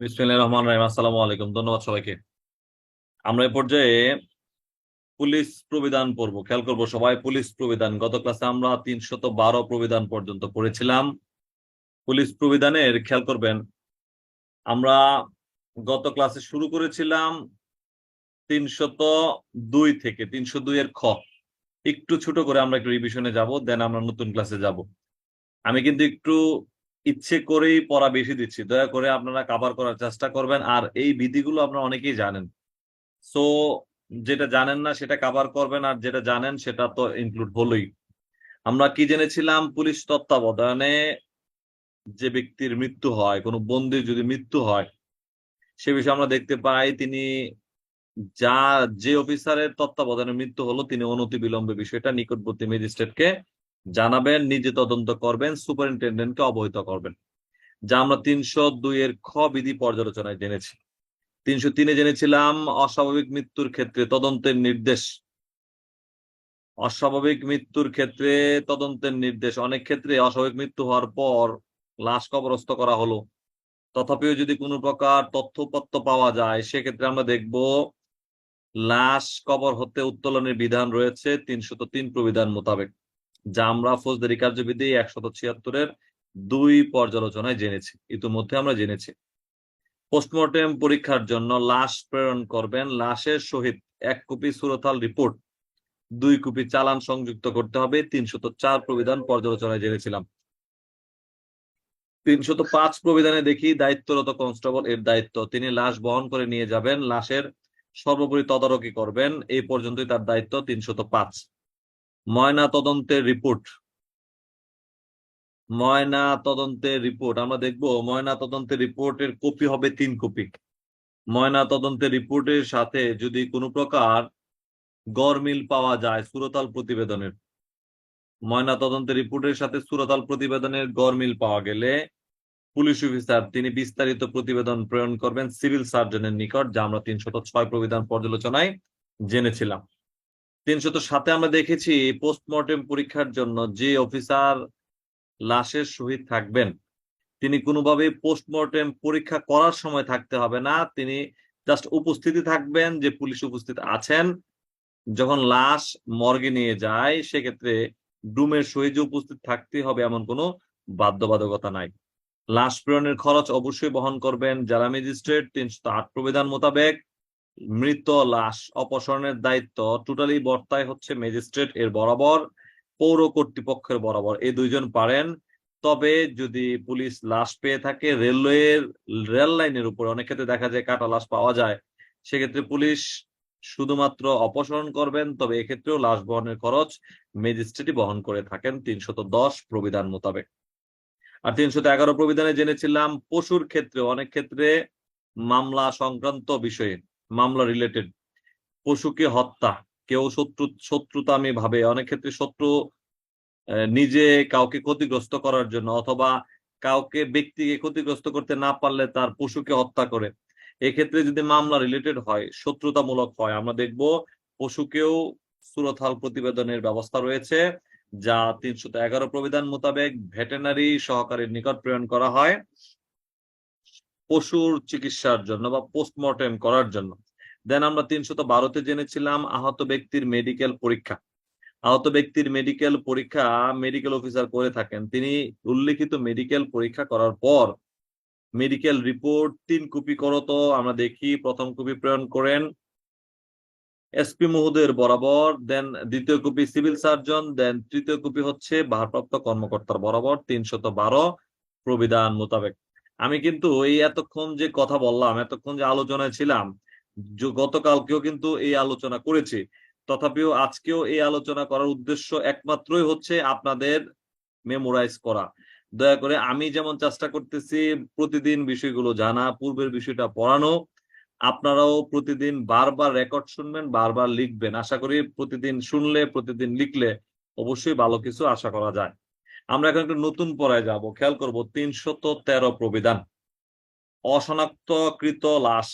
বিসমিল্লাহ রহমান রাহিম, আসসালামু আলাইকুম। ধন্যবাদ সবাইকে। আমরা এই পর্যায়ে পুলিশ প্রবিধান পড়ব। খেয়াল করব সবাই, পুলিশ প্রবিধান। গত ক্লাসে আমরা তিনশত বারো প্রবিধান পর্যন্ত পড়েছিলাম। পুলিশ প্রবিধানের, খেয়াল করবেন, আমরা গত ক্লাসে শুরু করেছিলাম তিনশত দুই থেকে তিনশো দুই এর খ। একটু ছোট করে আমরা একটু রিভিশনে যাব দেন আমরা নতুন ক্লাসে যাব। আমি কিন্তু একটু ইচ্ছে করেই পড়া বেশি দিচ্ছি। দয়া করে আপনারা কাভার করার চেষ্টা করবেন। আর এই বিধিগুলো আপনারা অনেকেই জানেন। সো যেটা জানেন না সেটা কাভার করবেন আর যেটা জানেন সেটা তো ইনক্লুড হলোই। আমরা কি জেনেছিলাম? পুলিশ তত্ত্বাবধানে যে ব্যক্তির মৃত্যু হয়, কোনো বন্দির যদি মৃত্যু হয়, সে বিষয়ে আমরা দেখতে পাই তিনি যা, যে অফিসারের তত্ত্বাবধানে মৃত্যু হলো, তিনি অনতি বিলম্বে বিষয়টা নিকটবর্তী ম্যাজিস্ট্রেটকে জানাবেন, নিজে তদন্ত করবেন, সুপারিনটেন্ডেন্টকে অবহিত করবেন। যা আমরা তিনশো দুই এর খ বিধি পর্যালোচনায় জেনেছি। তিনশো তিনে জেনেছিলাম, অস্বাভাবিক মৃত্যুর ক্ষেত্রে তদন্তের নির্দেশ। অস্বাভাবিক মৃত্যুর ক্ষেত্রে তদন্তের নির্দেশ। অনেক ক্ষেত্রে অস্বাভাবিক মৃত্যু হওয়ার পর লাশ কবরস্থ করা হলো। তথাপিও যদি কোনো প্রকার তথ্যপত্র পাওয়া যায়, সেক্ষেত্রে আমরা দেখব লাশ কবর হতে উত্তোলনের বিধান রয়েছে তিনশত তিন প্রবিধান মোতাবেক। যা আমরা ফৌজদারি কার্যবিধি একশত ছিয়াত্তরের দুই পর্যালোচনায় জেনেছি, ইতিমধ্যে আমরা জেনেছি। পোস্টমর্টেম পরীক্ষার জন্য লাশ প্রেরণ করবেন, লাশের সহিত এক কপি সুরতাল রিপোর্ট, দুই কপি চালান সংযুক্ত করতে হবে, তিনশত চার প্রবিধান পর্যালোচনায় জেনেছিলাম। তিনশত পাঁচ প্রবিধানে দেখি দায়িত্বরত কনস্টেবল এর দায়িত্ব, তিনি লাশ বহন করে নিয়ে যাবেন, লাশের সর্বোপরি তদারকি করবেন, এই পর্যন্তই তার দায়িত্ব, তিনশত পাঁচ। ময়না তদন্তের রিপোর্ট। ময়না তদন্তের রিপোর্ট, আমরা দেখব ময়না তদন্তের রিপোর্টের কপি হবে তিন কপি। ময়না তদন্তের রিপোর্টের সাথে যদি কোনো প্রকার গরমিল পাওয়া যায় সুরতাল প্রতিবেদনের ময়না তদন্তের রিপোর্টের সাথে সুরতাল প্রতিবেদনের গরমিল পাওয়া গেলে পুলিশ অফিসার, তিনি বিস্তারিত প্রতিবেদন প্রেরণ করবেন সিভিল সার্জনের নিকট, যা আমরা তিনশত ছয় প্রবিধান পর্যালোচনায় জেনেছিলাম। তিনশত সাথে আমরা দেখেছি পোস্টমর্টেম পরীক্ষার জন্য যে অফিসার লাশের সহিত থাকবেন, তিনি কোনোভাবে পোস্টমর্টেম পরীক্ষা করার সময় থাকতে হবে না, তিনি জাস্ট উপস্থিতি থাকবেন যে পুলিশ উপস্থিত আছেন। যখন লাশ মর্গে নিয়ে যায়, সেক্ষেত্রে ডুমের সহিত উপস্থিত থাকতে হবে এমন কোনো বাধ্যবাধকতা নাই। লাশ প্রেরণের খরচ অবশ্যই বহন করবেন, যারা ম্যাজিস্ট্রেট তিনশো আট প্রবিধান মোতাবেক। মৃত লাশ অপসারণের দায়িত্ব টোটালি বর্তায় হচ্ছে ম্যাজিস্ট্রেট এর বরাবর, পৌর কর্তৃপক্ষের বরাবর। এই দুইজন পারেন, তবে যদি পুলিশ লাশ পেয়ে থাকে রেলওয়ের রেল লাইনের উপরে, অনেক ক্ষেত্রে দেখা যায় কাটা লাশ পাওয়া যায়, সেক্ষেত্রে পুলিশ শুধুমাত্র অপসারণ করবেন, তবে এক্ষেত্রেও লাশ বহনের খরচ ম্যাজিস্ট্রেটই বহন করে থাকেন তিনশত দশ প্রবিধান মোতাবেক। আর তিনশত এগারো প্রবিধানে জেনেছিলাম, পশুর ক্ষেত্রে, অনেক ক্ষেত্রে মামলা সংক্রান্ত বিষয়ে মামলা রিলেটেড পশুকে হত্যা, কেউ শত্রু, শত্রুতা আমি ভাবে, অনেক ক্ষেত্রে শত্রু নিজে কাউকে ক্ষতিগ্রস্ত করার জন্য অথবা কাউকে ব্যক্তিকে ক্ষতিগ্রস্ত করতে না পারলে তার পশুকে হত্যা করে। এক্ষেত্রে যদি মামলা রিলেটেড হয়, শত্রুতামূলক হয়, আমরা দেখব পশুকেও সুরথাল প্রতিবেদনের ব্যবস্থা রয়েছে, যা তিনশত এগারো প্রবিধান মোতাবেক ভেটেনারি সহকারীর নিকট প্রেরণ করা হয়। পশুর চিকিৎসার জন্য বা পোস্টমর্টেম করার জন্য। দেন আমরা তিনশো তিনশত বারোতে জেনেছিলাম আহত ব্যক্তির মেডিকেল পরীক্ষা। আহত ব্যক্তির মেডিকেল পরীক্ষা মেডিকেল অফিসার করে থাকেন। তিনি উল্লেখিত মেডিকেল পরীক্ষা করার পর মেডিকেল রিপোর্ট তিন কপি করত আমরা দেখি, প্রথম কপি প্রেরণ করেন। এসপি মহোদয়ের বরাবর দেন দ্বিতীয় কপি সিভিল সার্জন দেন তৃতীয় কপি হচ্ছে ভারপ্রাপ্ত কর্মকর্তার বরাবর তিনশত বারো প্রবিধান মোতাবেক। আমি কিন্তু এই এতক্ষণ যে কথা বললাম, এতক্ষণ যে আলোচনায় ছিলাম গতকালকেও কিন্তু এই আলোচনা করেছি। তথাপিও আজকেও এই আলোচনা করার উদ্দেশ্য একমাত্রই হচ্ছে আপনাদের মেমোরাইজ করা। দয়া করে আমি যেমন চেষ্টা করতেছি প্রতিদিন বিষয়গুলো জানা, পূর্বের বিষয়টা পড়ানো, আপনারাও প্রতিদিন বারবার রেকর্ড শুনবেন, বারবার লিখবেন। আশা করি প্রতিদিন শুনলে, প্রতিদিন লিখলে অবশ্যই ভালো কিছু আশা করা যায়। আমরা এখন একটু নতুন পড়ায় যাব। খেয়াল করব, তিনশত তেরো প্রবিধান। অশনাক্তকৃত লাশ।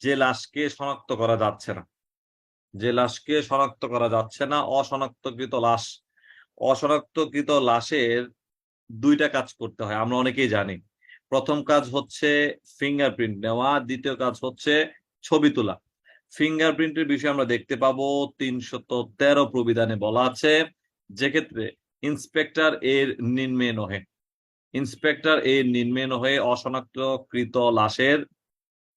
যে লাশকে শনাক্ত করা যাচ্ছে না। যে লাশকে শনাক্ত করা যাচ্ছে না, অশনাক্তকৃত লাশ। অশনাক্তকৃত লাশের দুইটা কাজ করতে হয়, আমরা অনেকেই জানি। প্রথম কাজ হচ্ছে ফিঙ্গারপ্রিন্ট নেওয়া, দ্বিতীয় কাজ হচ্ছে ছবি তোলা। ফিঙ্গারপ্রিন্টের বিষয়ে আমরা দেখতে পাবো, তিনশত তেরো প্রবিধানে বলা আছে। যে ক্ষেত্রে ইন্সপেক্টর এর নিম্নে নহে। ইন্সপেক্টর এর নিম্নে নহে অশনাক্তকৃত লাশের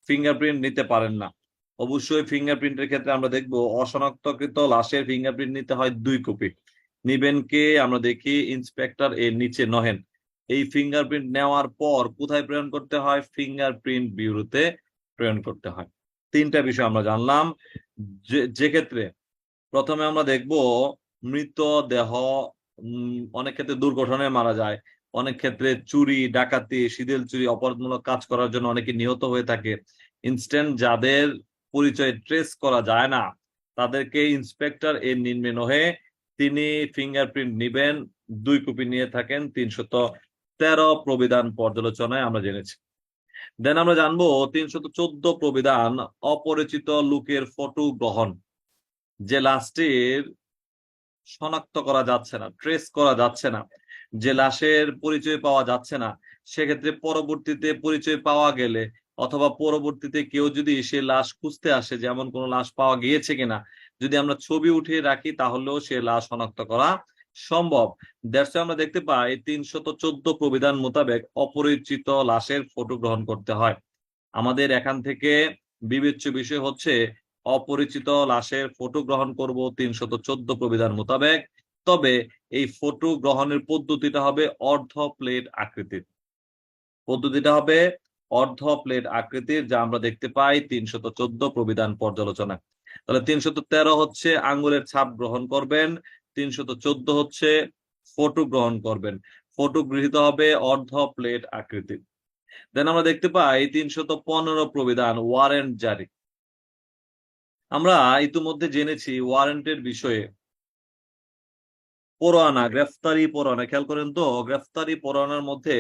ফিঙ্গারপ্রিন্ট নিতে পারেন না। অবশ্যই ফিঙ্গারপ্রিন্টের ক্ষেত্রে আমরা দেখব অশনাক্তকৃত লাশের ফিঙ্গারপ্রিন্ট নিতে হয় দুই কপি। নিবেন কে? আমরা দেখি ইন্সপেক্টর এর নিচে নহেন। এই ফিঙ্গারপ্রিন্ট নেওয়ার পর কোথায় প্রেরণ করতে হয়? ফিঙ্গারপ্রিন্ট ব্যুরোতে প্রেরণ করতে হয়। তিনটা বিষয় আমরা জানলাম। যে ক্ষেত্রে প্রথমে আমরা দেখব মৃতদেহ উম, অনেক ক্ষেত্রে দুর্ঘটনায় মারা যায়। অনেক ক্ষেত্রে চুরি ডাকাতি শিডিল চুরি অপরাধমূলক কাজ করার জন্য অনেকে নিহত হয়ে থাকে। ইনস্ট্যান্ট যাদের পরিচয় ট্রেস করা যায় না তাদেরকে ইন্সপেক্টর এর নিম্নে নহে তিনি ফিঙ্গারপ্রিন্ট নিবেন দুই কপি নিয়ে থাকেন তিনশত তেরো প্রবিধান পর্যালোচনায় আমরা জেনেছি। দেন আমরা জানব তিনশত চোদ্দ প্রবিধান অপরিচিত লোকের ফটো গ্রহণ যে লাশটির শনাক্ত করা যাচ্ছে না ট্রেস করা যাচ্ছে না, যে লাশের পরিচয় পাওয়া যাচ্ছে না, সেক্ষেত্রে পরবর্তীতে পরিচয় পাওয়া গেলে অথবা পরবর্তীতে কেউ যদি সে লাশ খুঁজতে আসে যেমন কোনো লাশ পাওয়া গিয়েছে কিনা, যদি আমরা ছবি উঠিয়ে রাখি তাহলেও সে লাশ শনাক্ত করা সম্ভব। দ্যাটস আমরা দেখতে পাই তিনশত চোদ্দ প্রবিধান মোতাবেক অপরিচিত লাশের ফটো গ্রহণ করতে হয়। আমাদের এখান থেকে বিবেচ্য বিষয় হচ্ছে অপরিচিত লাশের ফটো গ্রহণ করব তিনশত চোদ্দ প্রবিধান মোতাবেক। তবে এই ফটো গ্রহণের পদ্ধতিটা হবে অর্ধ প্লেট আকৃতির। পদ্ধতিটা হবে অর্ধ প্লেট আকৃতির, যা আমরা দেখতে পাই তিনশত চোদ্দ প্রবিধান পর্যালোচনা। তাহলে তিনশত তেরো হচ্ছে আঙ্গুলের ছাপ গ্রহণ করবেন, তিনশত চোদ্দ হচ্ছে ফটো গ্রহণ করবেন। ফটো গৃহীত হবে অর্ধ প্লেট আকৃতির। দেন আমরা দেখতে পাই তিনশত পনেরো প্রবিধান, ওয়ারেন্ট জারি। আমরা ইতিমধ্যে জেনেছি ওয়ারেন্টের বিষয়ে। পরোয়ানা, গ্রেফতারি পরোয়ানা, খেয়াল করেন তো, গ্রেফতারি পরোয়ানার মধ্যে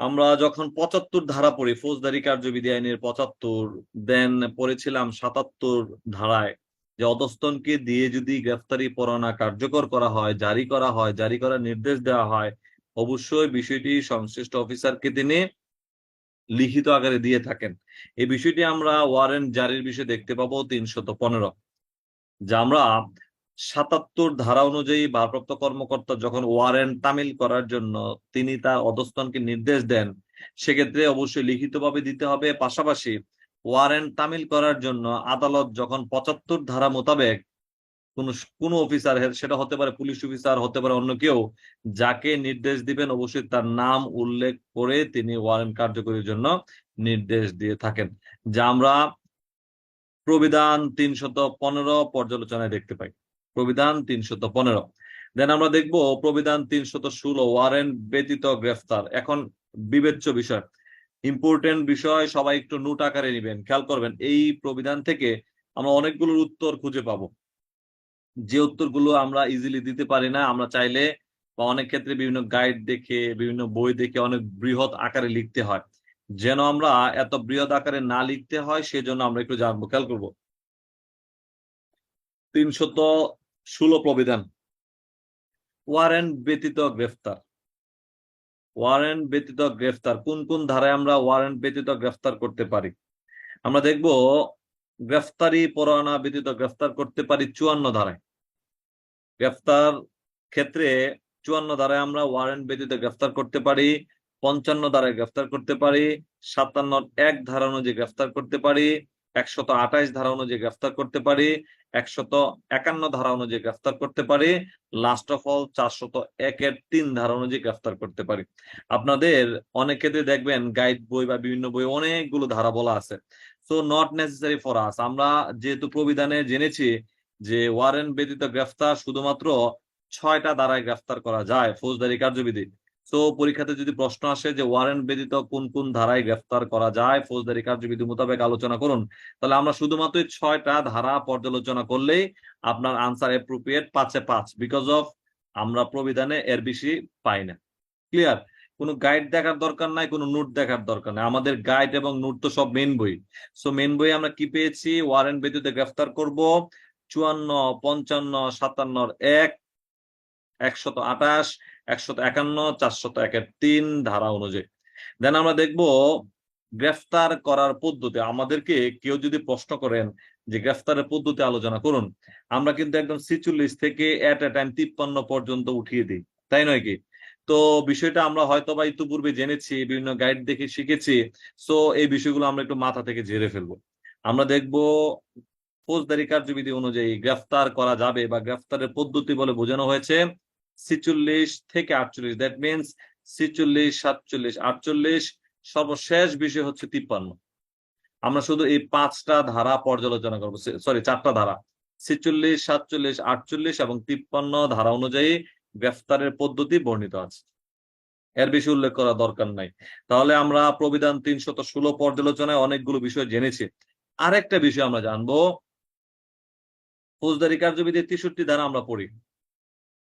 আমরা যখন পঁচাত্তর ধারা পড়ি, ফৌজদারি কার্যবিধি আইনের পঁচাত্তর, দেন পড়েছিলাম সাতাত্তর ধারায় যে অধস্তনকে দিয়ে যদি গ্রেফতারি পরোয়ানা কার্যকর করা হয়, জারি করা হয়, জারি করার নির্দেশ দেওয়া হয়, অবশ্যই বিষয়টি সংশ্লিষ্ট অফিসারকে তিনি লিখিত আকারে দিয়ে থাকেন। এই বিষয়টি আমরা ওয়ারেন্ট জারির বিষয়ে দেখতে পাবো তিনশত পনেরো। যা আমরা সাতাত্তর ধারা অনুযায়ী ভারপ্রাপ্ত কর্মকর্তা যখন ওয়ারেন্ট তামিল করার জন্য তিনি তার অধস্তনকে নির্দেশ দেন, সেক্ষেত্রে অবশ্যই লিখিতভাবে দিতে হবে। পাশাপাশি ওয়ারেন্ট তামিল করার জন্য আদালত যখন পঁচাত্তর ধারা মোতাবেক কোন কোন অফিসার সেটা হতে পারে পুলিশ অফিসার হতে পারে অন্য কেউ, যাকে নির্দেশ দিবেন অবশ্যই তার নাম উল্লেখ করে তিনি ওয়ারেন্ট কার্যকরীর জন্য নির্দেশ দিয়ে থাকেন। যা আমরা প্রবিধান তিনশত পনেরো পর্যালোচনায় দেখতে পাই। প্রবিধান তিনশত পনেরো। দেন আমরা দেখব প্রবিধান তিনশত ষোলো ওয়ারেন্ট ব্যতীত গ্রেফতার। এখন বিবেচ্য বিষয়। ইম্পর্টেন্ট বিষয় সবাই একটু নোট আকারে নিবেন, খেয়াল করবেন। এই প্রবিধান থেকে আমরা অনেকগুলোর উত্তর খুঁজে পাবো। যে উত্তরগুলো আমরা ইজিলি দিতে পারি না, আমরা চাইলে বা অনেক ক্ষেত্রে বিভিন্ন গাইড দেখে, বিভিন্ন বই দেখে অনেক বৃহৎ আকারে লিখতে হয়। যেন আমরা এত বৃহৎ আকারে না লিখতে হয়, সেজন্য আমরা একটু জানব, খেয়াল করব। তিনশত ষোলো প্রবিধান। ওয়ারেন্ট ব্যতীত গ্রেফতার। ওয়ারেন্ট ব্যতীত গ্রেফতার। কোন কোন ধারায় আমরা ওয়ারেন্ট ব্যতীত গ্রেফতার করতে পারি? আমরা দেখব গ্রেফতারি পরোয়ানা ব্যতীত গ্রেফতার করতে পারি চুয়ান্ন ধারায়। গ্রেফতার ক্ষেত্রে চুয়ান্ন ধারায় আমরা ওয়ারেন্ট ব্যতীত গ্রেফতার করতে পারি, পঞ্চান্ন ধারায় গ্রেফতার করতে পারি সাতান্ন এক ধারা অনুযায়ী গ্রেফতার করতে পারি, একশত আঠাইশ ধারা অনুযায়ী গ্রেফতার করতে পারি, একশত একান্ন ধারা অনুযায়ী গ্রেফতার করতে পারি লাস্ট অফ অল চারশত একের তিন ধারা অনুযায়ী গ্রেফতার করতে পারি। আপনাদের অনেক ক্ষেত্রে দেখবেন গাইড বই বা বিভিন্ন বই অনেকগুলো ধারা বলা আছে। So not necessary for us আমরা যেহেতু প্রবিধানে জেনেছি যে ওয়ারেন্ট ব্যতীত গ্রেফতার শুধুমাত্র ছয়টা ধারায় গ্রেফতার করা যায়, ফৌজদারি কার্যবিধি। তো পরীক্ষাতে যদি প্রশ্ন আসে যে ওয়ারেন্ট ব্যতীত কোন কোন ধারায় গ্রেফতার করা যায়, ফৌজদারি কার্যবিধি মোতাবেক আলোচনা করুন। তাহলে আমরা শুধুমাত্র ছয়টা ধারা পর্যালোচনা করলেই আপনার আনসার অ্যাপ্রোপ্রিয়েট পাঁচে পাঁচ বিকজ অফ আমরা প্রবিধানে এর বেশি পাই না। ক্লিয়ার কোনো গাইড দেখার দরকার নাই, কোনো নোট দেখার দরকার নাই। আমাদের গাইড এবং নোট তো সব মেন বই। সো মেন বই আমরা কি পেয়েছি? ওয়ারেন্ট ব্যতীত গ্রেফতার করব। চুয়ান্ন, পঞ্চান্ন সাতান্ন এক, একশত আঠাশ, একশত একান্ন, চারশত একের তিন ধারা অনুযায়ী। দেন আমরা দেখব গ্রেফতার করার পদ্ধতি। আমাদেরকে কেউ যদি প্রশ্ন করেন যে গ্রেফতারের পদ্ধতি আলোচনা করুন, আমরা কিন্তু একদম ছিচল্লিশ থেকে এট এ টাইম তিপ্পান্ন পর্যন্ত উঠিয়ে দিই। তাই নয় কি? তো বিষয়টা আমরা হয়তো বা ইতিপূর্বে জেনেছি, বিভিন্ন গাইড দেখে শিখেছি। সো এই বিষয়গুলো আমরা একটু মাথা থেকে ঝেড়ে ফেলব। আমরা দেখব ফৌজদারি কার্যবিধি অনুযায়ী গ্রেফতার করা যাবে বা গ্রেফতারের পদ্ধতি বলে বোঝানো হয়েছে। ছিচল্লিশ থেকে আটচল্লিশ দ্যাট মিনস ছিচল্লিশ, সাতচল্লিশ, আটচল্লিশ, সর্বশেষ বিষয় হচ্ছে তিপ্পান্ন। আমরা শুধু এই পাঁচটা ধারা পর্যালোচনা করব, সরি, চারটা ধারা। ছিচল্লিশ, সাতচল্লিশ, আটচল্লিশ এবং তিপ্পান্ন ধারা অনুযায়ী গ্রেফতারের পদ্ধতি বর্ণিত আছে। এর বেশি উল্লেখ করা দরকার নাই। তাহলে আমরা প্রবিধান তিনশত ষোলো পর্যালোচনায় অনেকগুলো বিষয় জেনেছি। আরেকটা বিষয় আমরা জানব। ফৌজদারি কার্যবিধি তেষট্টি ধারা আমরা পড়ি।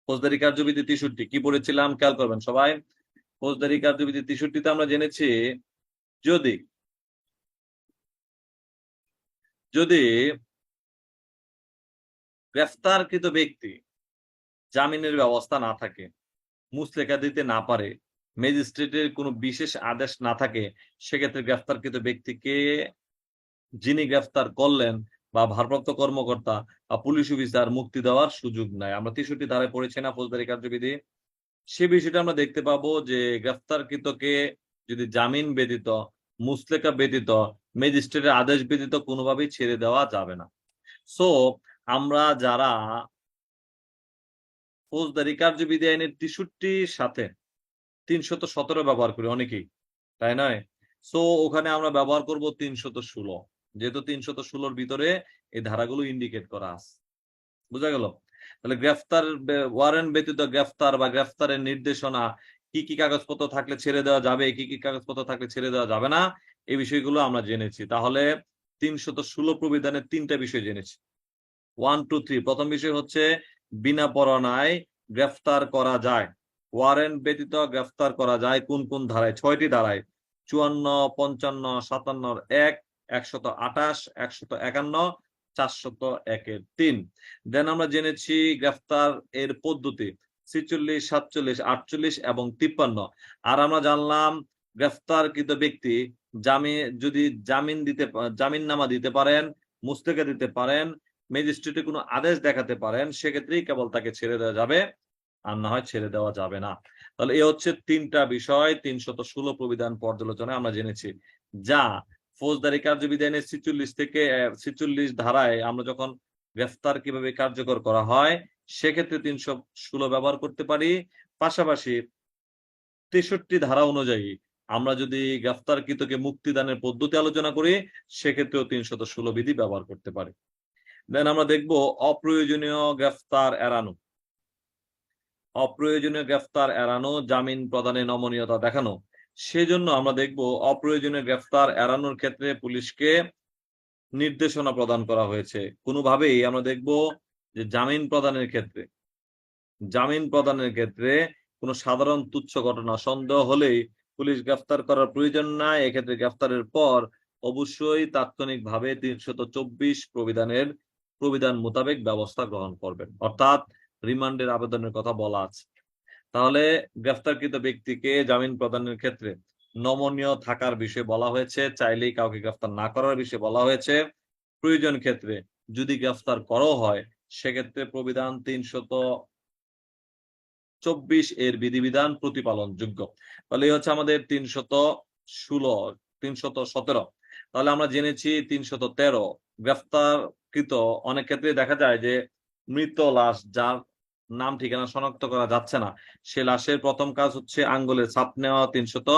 ফৌজদারি কার্যবিধি তেষট্টি। কি পড়েছিলাম? খেয়াল করবেন সবাই। ফৌজদারি কার্যবিধি তেষট্টিতে আমরা জেনেছি, যদি যদি গ্রেফতারকৃত ব্যক্তি জামিনের ব্যবস্থা না থাকে, মুসলেখা দিতে না পারে, ম্যাজিস্ট্রেটের কোনো বিশেষ আদেশ না থাকে, সেক্ষেত্রে গ্রেফতারকৃত ব্যক্তিকে যিনি গ্রেফতার করলেন বা ভারপ্রাপ্ত কর্মকর্তা বা পুলিশ অফিসার মুক্তি দেওয়ার সুযোগ নাই। আমরা তেষট্টি ধারায় পড়েছি না ফৌজদারি কার্যবিধি। সে বিষয়টা আমরা দেখতে পাবো যে গ্রেফতারকৃতকে যদি জামিন ব্যতীত মুসলেকা ব্যতীত, ম্যাজিস্ট্রেটের আদেশ ব্যতীত কোনোভাবেই ছেড়ে দেওয়া যাবে না। সো আমরা যারা ফৌজদারি কার্যবিধি আইনের তেষট্টির সাথে তিনশত সতেরো ব্যবহার করি, অনেকেই, তাই নয়? সো ওখানে আমরা ব্যবহার করব তিনশত ষোলো, যেহেতু তিনশত ষোলোর ভিতরে এই ধারাগুলো ইন্ডিকেট করা আছে। বুঝা গেল? তাহলে গ্রেফতার ওয়ারেন্ট ব্যতীত গ্রেফতার বা গ্রেফতারের নির্দেশনা কি কি কাগজপত্র থাকলে ছেড়ে দেওয়া যাবে, কি কি কাগজপত্র থাকলে ছেড়ে দেওয়া যাবে না, এই বিষয়গুলো আমরা জেনেছি। তাহলে তিনশত ষোলো প্রবিধানের তিনটা বিষয় জেনেছি। ওয়ান টু থ্রি প্রথম বিষয় হচ্ছে বিনা পরনায় গ্রেফতার করা যায়। ওয়ারেন্ট ব্যতীত গ্রেফতার করা যায় কোন কোন ধারায়? ছয়টি ধারায়। চুয়ান্ন, পঞ্চান্ন সাতান্ন এক, একশত আঠাশ, একশত একান্ন, চারশত একের তিন। দেন আমরা জেনেছি গ্রেফতার এর পদ্ধতি। ছিচল্লিশ, সাতচল্লিশ, আটচল্লিশ এবং তিপ্পান্ন। আর আমরা জানলাম গ্রেফতারকৃত ব্যক্তি জামিন যদি জামিন দিতে জামিন নামা দিতে পারেন, মুস্তেকে দিতে পারেন ম্যাজিস্ট্রেটে কোনো আদেশ দেখাতে পারেন, সেক্ষেত্রেই কেবল তাকে ছেড়ে দেওয়া যাবে, আর না হয় ছেড়ে দেওয়া যাবে না। তাহলে এই হচ্ছে তিনটা বিষয়, তিনশত ষোলো প্রবিধান পর্যালোচনায় আমরা জেনেছি। যা ফৌজদারি কার্যবিধি আইনের ছিচল্লিশ থেকে ছিচল্লিশ ধারায় আমরা যখন গ্রেফতার কীভাবে কার্যকর করা হয়, সেক্ষেত্রে তিনশো ষোলো ব্যবহার করতে পারি। পাশাপাশি তেষট্টি ধারা অনুযায়ী আমরা যদি গ্রেফতারকৃতকে মুক্তিদানের পদ্ধতি আলোচনা করি, সেক্ষেত্রেও তিনশত ষোলো বিধি ব্যবহার করতে পারি। দেন আমরা দেখব অপ্রয়োজনীয় গ্রেফতার এড়ানো। অপ্রয়োজনীয় গ্রেফতার এড়ানো, জামিন প্রদানে নমনীয়তা দেখানো। সেজন্য আমরা দেখব অপ্রয়োজনীয় গ্রেফতার এড়ানোর ক্ষেত্রে পুলিশকে নির্দেশনা প্রদান করা হয়েছে। কোনোভাবেই আমরা দেখব যে জামিন প্রদানের ক্ষেত্রে, জামিন প্রদানের ক্ষেত্রে কোনো সাধারণ তুচ্ছ ঘটনা, সন্দেহ হলেই পুলিশ গ্রেফতার করার প্রয়োজন নাই। এক্ষেত্রে গ্রেফতারের পর অবশ্যই তাৎক্ষণিকভাবে তিনশত চব্বিশ প্রবিধানের প্রবিধান মোতাবেক ব্যবস্থা গ্রহণ করবেন। অর্থাৎ রিমান্ডের আবেদনের কথা বলা আছে। তাহলে গ্রেফতারকৃত ব্যক্তিকে জামিন প্রদানের ক্ষেত্রে নমনীয় থাকার বিষয়ে বলা হয়েছে, চাইলেই কাউকে গ্রেফতার না করার বিষয়ে বলা হয়েছে। প্রয়োজন ক্ষেত্রে যদি গ্রেফতার করো হয়, সেক্ষেত্রে প্রবিধান তিনশত চব্বিশ এর বিধিবিধান প্রতিপালন যোগ্য তাহলে হচ্ছে আমাদের তিনশত ষোলো, তিনশত সতেরো। তাহলে আমরা জেনেছি তিনশত তেরো। গ্রেফতারকৃত অনেক ক্ষেত্রে দেখা যায় যে মৃত লাশ যার নাম ঠিকানা শনাক্ত করা যাচ্ছে না। সে লাশের প্রথম কাজ হচ্ছে আঙ্গুলের ছাপ নেওয়া তিনশত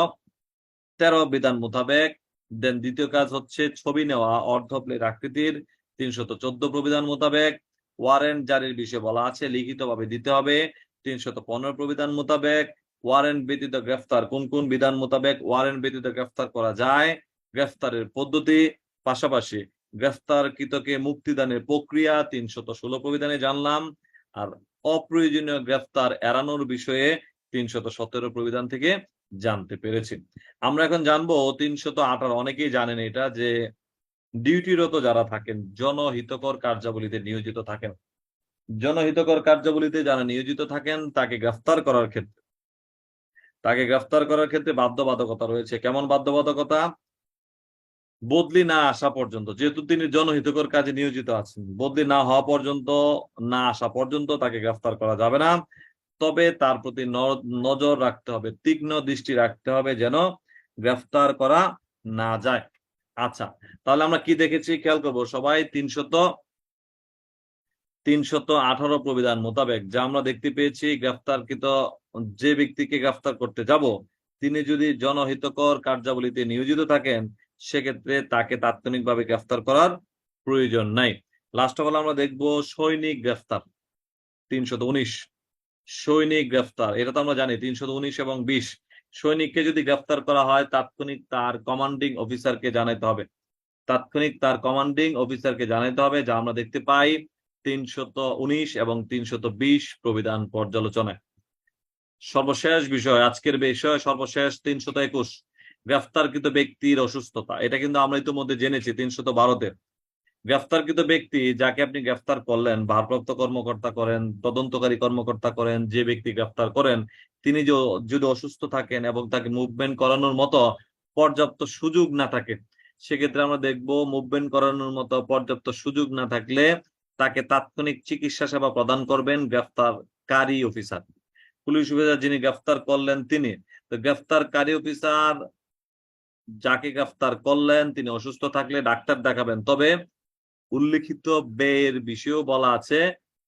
তেরো বিধান মোতাবেক। দেন দ্বিতীয় কাজ হচ্ছে ছবি নেওয়া অর্ধ প্লেট আকৃতির তিনশত চোদ্দ প্রবিধান মোতাবেক। ওয়ারেন্ট জারির বিষয়ে বলা আছে, লিখিতভাবে দিতে হবে। তিনশত পনেরো প্রবিধান মোতাবেক। ওয়ারেন্ট ব্যতীত গ্রেফতার কোন কোন বিধান মোতাবেক? ওয়ারেন্ট ব্যতীত গ্রেফতার করা যায়। গ্রেফতারের পদ্ধতি পাশাপাশি গ্রেফতারকৃতকে মুক্তিদানের প্রক্রিয়া, তিনশত ষোলো প্রবিধানে জানলাম। আর অপ্রয়োজনীয় গ্রেফতার এড়ানোর বিষয়ে তিনশত সতেরো প্রবিধান থেকে জানতে পেরেছি। আমরা এখন জানব, তিনশত আঠারো, অনেকেই জানেন এটা, যে ডিউটিরত যারা থাকেন, জনহিতকর কার্যাবলীতে নিয়োজিত থাকেন। জনহিতকর কার্যাবলীতে যারা নিয়োজিত থাকেন, তাকে গ্রেফতার করার ক্ষেত্রে। তাকে গ্রেফতার করার ক্ষেত্রে বাধ্যবাধকতা রয়েছে। কেমন বাধ্যবাধকতা? বদলি না আসা পর্যন্ত, যেহেতু তিনি জনহিতকর কাজে নিয়োজিত আছেন, বদলি না হওয়া পর্যন্ত, না আসা পর্যন্ত তাকে গ্রেফতার করা যাবে না। তবে তার প্রতি নজর রাখতে হবে, তীক্ষ্ণ দৃষ্টি রাখতে হবে যেন গ্রেফতার করা না যায়। আচ্ছা তাহলে আমরা কি দেখেছি? খেয়াল করব, সবাই তিনশত তিনশত আঠারো প্রবিধান মোতাবেক যা আমরা দেখতে পেয়েছি, গ্রেফতারকৃত যে ব্যক্তিকে গ্রেফতার করতে যাব, তিনি যদি জনহিতকর কার্যাবলীতে নিয়োজিত থাকেন সেক্ষেত্রে তাকে তাৎক্ষণিকভাবে গ্রেফতার করার প্রয়োজন নাই। লাস্ট অফ অল আমরা দেখব সৈনিক গ্রেফতার, তিনশত উনিশ। সৈনিক গ্রেফতার, এটা তো আমরা জানি, তিনশত উনিশ এবং বিশ। সৈনিককে যদি গ্রেফতার করা হয়, তাৎক্ষণিক তার কমান্ডিং অফিসারকে জানাতে হবে। তাৎক্ষণিক তার কমান্ডিং অফিসারকে জানাতে হবে, যা আমরা দেখতে পাই তিনশত উনিশ এবং তিনশত বিশ প্রবিধান পর্যালোচনায়। সর্বশেষ বিষয়, আজকের বিষয় সর্বশেষ তিনশত একুশ। গ্রেফতারকৃত ব্যক্তির অসুস্থতা। এটা কিন্তু আমরা ইতিমধ্যে জেনেছি, তিনশত বারোতে। গ্রেফতারকৃত ব্যক্তি যাকে আপনি গ্রেফতার করলেন, ভারপ্রাপ্ত কর্মকর্তা করেন, তদন্তকারী কর্মকর্তা করেন, যে ব্যক্তি গ্রেফতার করেন, তিনি যদি অসুস্থ থাকেন এবং তাকে মুভমেন্ট করানোর মতো পর্যাপ্ত সুযোগ না থাকে, সেক্ষেত্রে আমরা দেখব মুভমেন্ট করানোর মতো পর্যাপ্ত সুযোগ না থাকলে তাকে তাৎক্ষণিক চিকিৎসা সেবা প্রদান করবেন গ্রেফতারকারী অফিসার। পুলিশ অফিসার যিনি গ্রেফতার করলেন তিনি, তো গ্রেফতারকারী অফিসার যাকে গ্রেফতার করলেন, তিনি অসুস্থ থাকলে ডাক্তার দেখাবেন। তবে উল্লিখিত ব্যয়ের বিষয়েও বলা আছে,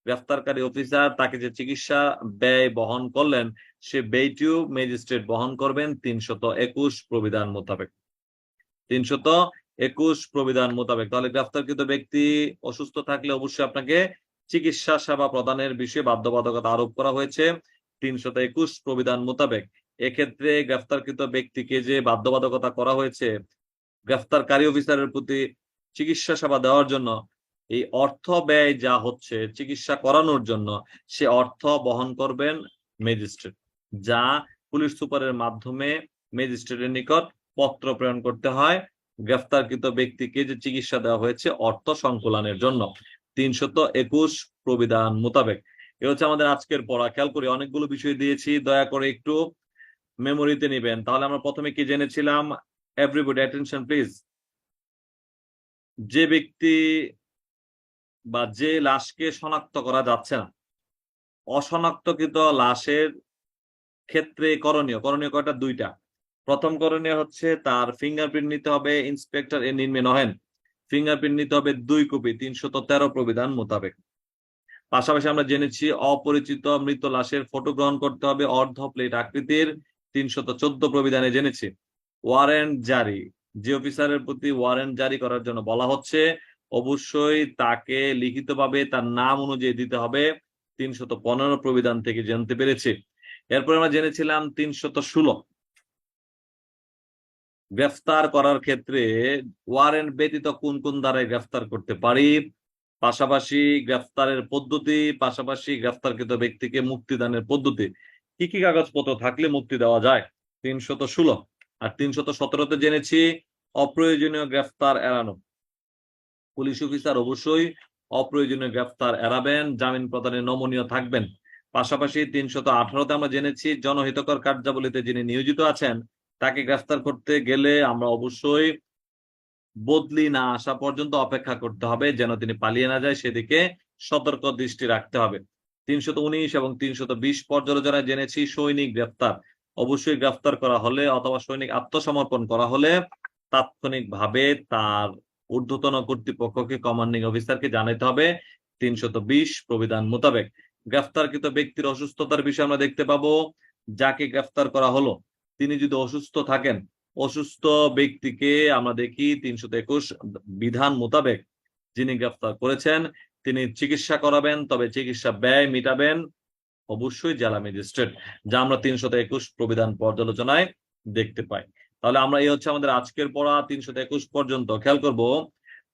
গ্রেফতারকারী অফিসার তাকে যে চিকিৎসা ব্যয় বহন করলেন, সে ব্যয়টিও ম্যাজিস্ট্রেট বহন করবেন তিনশত একুশ প্রবিধান মোতাবেক। তিনশত একুশ প্রবিধান মোতাবেক। তাহলে গ্রেফতারকৃত ব্যক্তি অসুস্থ থাকলে অবশ্যই আপনাকে চিকিৎসা সেবা প্রদানের বিষয়ে বাধ্যবাধকতা আরোপ করা হয়েছে। তিনশত একুশ প্রবিধান মোতাবেক। এক্ষেত্রে গ্রেফতারকৃত ব্যক্তিকে যে বাধ্যবাধকতা করা হয়েছে, গ্রেফতারকারী অফিসারের প্রতি চিকিৎসা সেবা দেওয়ার জন্য, এই অর্থ ব্যয় যা হচ্ছে চিকিৎসা করানোর জন্য, সে অর্থ বহন করবেন ম্যাজিস্ট্রেট, যা পুলিশ সুপারের মাধ্যমে ম্যাজিস্ট্রেটের নিকট পত্র প্রেরণ করতে হয়। গ্রেফতারকৃত ব্যক্তিকে যে চিকিৎসা দেওয়া হয়েছে, অর্থ সংকুলনের জন্য। তিনশত একুশ প্রবিধান মোতাবেক। এ হচ্ছে আমাদের আজকের পড়া। খেয়াল করি, অনেকগুলো বিষয় দিয়েছি। দয়া করে একটু মেমোরিতে নিবেন। তাহলে আমরা প্রথমে কি জেনেছিলাম? এভরিবডি অ্যাটেনশন প্লিজ যে ব্যক্তি বা যে লাশকে শনাক্ত করা যাচ্ছে না, অশনাক্তকৃত লাশের ক্ষেত্রে করণীয় করণীয় কয়টা? দুইটা। প্রথম করণীয় হচ্ছে তার ফিঙ্গারপ্রিন্ট নিতে হবে ইন্সপেক্টর এ নির্মে নহেন। ফিঙ্গারপ্রিন্ট নিতে হবে দুই কপি তিনশত তেরো প্রবিধান মোতাবেক। পাশাপাশি আমরা জেনেছি, অপরিচিত মৃত লাশের ফটো গ্রহণ করতে হবে অর্ধ প্লেট আকৃতির। তিনশত চোদ্দ প্রবিধানে জেনেছি। ওয়ারেন্ট জারি। যে অফিসারের প্রতি ওয়ারেন্ট জারি করার জন্য বলা হচ্ছে, অবশ্যই তাকে লিখিতভাবে তার নাম অনুযায়ী দিতে হবে। তিনশত পনেরো প্রবিধান থেকে জানতে পেরেছি। এরপর আমরা জেনেছিলাম তিনশত ষোলো। গ্রেফতার করার ক্ষেত্রে ওয়ারেন্ট ব্যতীত কোন কোন দ্বারাই গ্রেফতার করতে পারি? পাশাপাশি গ্রেফতারের পদ্ধতি, পাশাপাশি গ্রেফতারকৃত ব্যক্তিকে মুক্তিদানের পদ্ধতি। কি কি কাগজপত্র থাকলে মুক্তি দেওয়া যায়? তিনশত ষোলো। আর তিনশত সতেরোতে জেনেছি, অপ্রয়োজনীয় গ্রেফতার এড়ানো। পুলিশ অফিসার অবশ্যই অপ্রয়োজনীয় গ্রেফতার এড়াবেন, জামিন প্রদানে নমনীয় থাকবেন। পাশাপাশি তিনশত আঠারোতে আমরা জেনেছি, জনহিতকর কার্যাবলীতে যিনি নিয়োজিত আছেন, তাকে গ্রেফতার করতে গেলে আমরা অবশ্যই বদলি না আসা পর্যন্ত অপেক্ষা করতে হবে, যেন তিনি পালিয়ে না যায়, সেদিকে সতর্ক দৃষ্টি রাখতে হবে। তিনশত উনিশ এবং তিনশত বিশ পর্যালোচনায় জেনেছি সৈনিক গ্রেফতার। অবশ্যই গ্রেফতার করা হলে অথবা সৈনিক আত্মসমর্পণ করা হলে তাৎক্ষণিকভাবে তার ঊর্ধ্বতন কর্তৃপক্ষকে কমান্ডিং অফিসারকে জানাতে হবে তিনশত বিশ প্রবিধান মোতাবেক। গ্রেফতারকৃত ব্যক্তির অসুস্থতার বিষয়ে আমরা দেখতে পাবো। যাকে গ্রেফতার করা হলো, তিনি যদি অসুস্থ থাকেন, অসুস্থ ব্যক্তিকে আমরা দেখি তিনশত একুশ বিধান মোতাবেক যিনি গ্রেফতার করেছেন। তিনি চিকিৎসা করাবেন, তবে চিকিৎসা ব্যয় মিটাবেন, অবশ্যই জেলা ম্যাজিস্ট্রেট, যা আমরা তিনশত একুশ প্রবিধান পর্যালোচনায় দেখতে পাই। তাহলে আমরা এই হচ্ছে আমাদের আজকের পড়া, তিনশত একুশ পর্যন্ত। খেয়াল করব,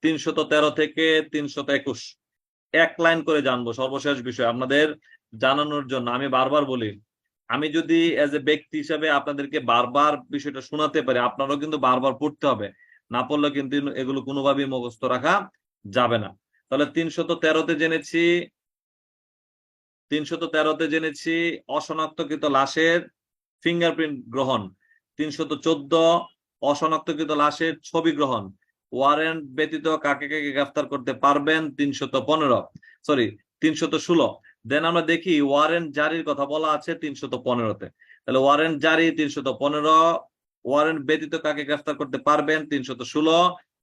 তিনশত তেরো থেকে তিনশত একুশ। এক লাইন করে জানব সর্বশেষ বিষয় আপনাদের জানানোর জন্য। আমি বারবার বলি, আমি যদি এজ এ ব্যক্তি হিসাবে আপনাদেরকে বারবার বিষয়টা শোনাতে পারি, আপনারও কিন্তু বারবার পড়তে হবে। না পড়লে কিন্তু এগুলো কোনোভাবেই মুখস্থ রাখা যাবে না। তাহলে তিনশত তেরোতে জেনেছি, তিনশত তেরোতে জেনেছি অশনাক্তকৃত লাশের ফিঙ্গারপ্রিন্ট গ্রহণ, তিনশত চোদ্দ অশনাক্তকৃত লাশের ছবি গ্রহণ ওয়ারেন্ট ব্যতীত কাকে কাকে গ্রেফতার করতে পারবেন তিনশত পনেরো সরি তিনশত ষোলো দেন আমরা দেখি ওয়ারেন্ট জারির কথা বলা আছে তিনশত পনেরোতে, তাহলে ওয়ারেন্ট জারি তিনশত পনেরো ওয়ারেন্ট ব্যতীত কাকে গ্রেফতার করতে পারবেন তিনশত ষোলো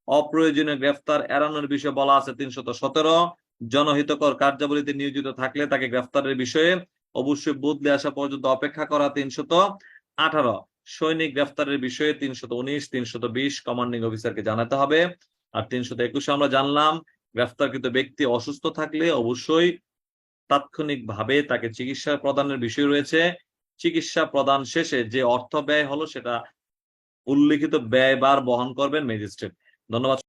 অপ্রয়োজনীয় গ্রেফতার এড়ানোর বিষয়ে বলা আছে তিনশত সতেরো। জনহিতকর কার্যাবলীতে নিয়োজিত থাকলে তাকে গ্রেফতারের বিষয়ে অবশ্যই বদলে আসা পর্যন্ত অপেক্ষা করা তিনশত আঠারো। সৈনিক গ্রেফতারের বিষয়ে তিনশত উনিশ, তিনশত বিশ কমান্ডিং অফিসারকে জানাতে হবে। আর তিনশত একুশে আমরা জানলাম, গ্রেফতারকৃত ব্যক্তি অসুস্থ থাকলে অবশ্যই তাৎক্ষণিকভাবে তাকে চিকিৎসা প্রদানের বিষয় রয়েছে। চিকিৎসা প্রদান শেষে যে অর্থ ব্যয় হলো সেটা উল্লিখিত ব্যয় ব্যয়বার বহন করবেন ম্যাজিস্ট্রেট। ধন্যবাদ